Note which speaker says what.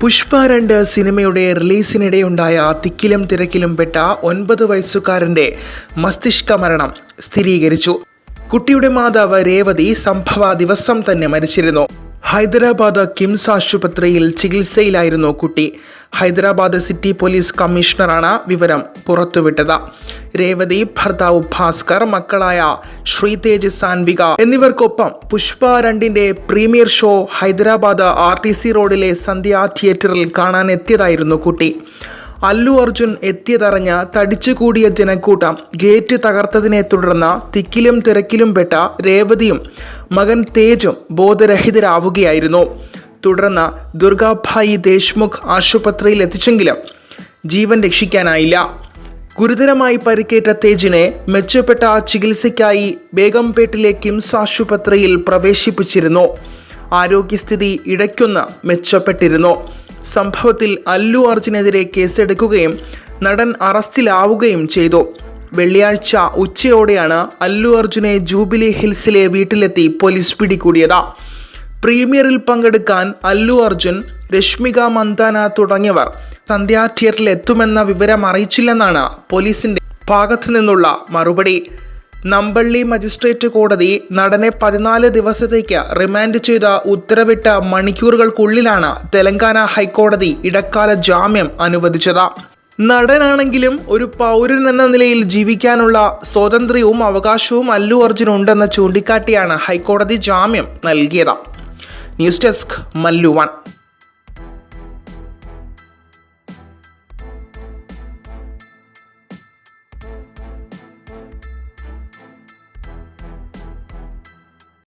Speaker 1: പുഷ്പ രണ്ട് സിനിമയുടെ റിലീസിനിടെയുണ്ടായ തിക്കിലും തിരക്കിലും പെട്ട ഒൻപത് വയസ്സുകാരന്റെ മസ്തിഷ്ക മരണം സ്ഥിരീകരിച്ചു. കുട്ടിയുടെ മാതാവ് രേവതി സംഭവ ദിവസം തന്നെ മരിച്ചിരുന്നു. ഹൈദരാബാദ് കിംസ് ആശുപത്രിയിൽ ചികിത്സയിലായിരുന്നു കുട്ടി. ഹൈദരാബാദ് സിറ്റി പോലീസ് കമ്മീഷണറാണ് വിവരം പുറത്തുവിട്ടത്. രേവതി ഭർത്താവ് ഭാസ്കർ മക്കളായ ശ്രീതേജ് സാൻവിക എന്നിവർക്കൊപ്പം പുഷ്പ രണ്ടിന്റെ premiere show Hyderabad R T C റോഡിലെ സന്ധ്യ തിയേറ്ററിൽ കാണാനെത്തിയതായിരുന്നു കുട്ടി. അല്ലു അർജുൻ എത്തിയതറിഞ്ഞ തടിച്ചുകൂടിയ ജനക്കൂട്ടം ഗേറ്റ് തകർത്തതിനെ തുടർന്ന് തിക്കിലും തിരക്കിലും പെട്ട രേവതിയും മകൻ തേജും ബോധരഹിതരാവുകയായിരുന്നു. തുടർന്ന് ദുർഗാഭായി ദേശ്മുഖ് ആശുപത്രിയിൽ എത്തിച്ചെങ്കിലും ജീവൻ രക്ഷിക്കാനായില്ല. ഗുരുതരമായി പരിക്കേറ്റ തേജിനെ മെച്ചപ്പെട്ട ചികിത്സയ്ക്കായി ബേഗംപേട്ടിലെ കിംസ് ആശുപത്രിയിൽ പ്രവേശിപ്പിച്ചിരുന്നു. ആരോഗ്യസ്ഥിതി ഇടയ്ക്കൊന്ന് മെച്ചപ്പെട്ടിരുന്നു. സംഭവത്തിൽ അല്ലു അർജുനെതിരെ കേസെടുക്കുകയും നടൻ അറസ്റ്റിലാവുകയും ചെയ്തു. വെള്ളിയാഴ്ച ഉച്ചയോടെയാണ് അല്ലു അർജുനെ ജൂബിലി ഹിൽസിലെ വീട്ടിലെത്തി പോലീസ് പിടികൂടിയത്. പ്രീമിയറിൽ പങ്കെടുക്കാൻ അല്ലു അർജുൻ രശ്മിക മന്ദാന തുടങ്ങിയവർ സന്ധ്യാ തിയേറ്ററിൽ എത്തുമെന്ന വിവരം അറിയിച്ചില്ലെന്നാണ് പോലീസിന്റെ ഭാഗത്തു നിന്നുള്ള മറുപടി. നമ്പള്ളി മജിസ്ട്രേറ്റ് കോടതി നടനെ പതിനാല് ദിവസത്തേക്ക് റിമാൻഡ് ചെയ്ത ഉത്തരവിട്ട മണിക്കൂറുകൾക്കുള്ളിലാണ് തെലങ്കാന ഹൈക്കോടതി ഇടക്കാല ജാമ്യം അനുവദിച്ചത്. നടനാണെങ്കിലും ഒരു പൗരൻ എന്ന നിലയിൽ ജീവിക്കാനുള്ള സ്വാതന്ത്ര്യവും അവകാശവും അല്ലു അർജുൻ ഉണ്ടെന്ന് ചൂണ്ടിക്കാട്ടിയാണ് ഹൈക്കോടതി ജാമ്യം നൽകിയത്. News desk Mallu one.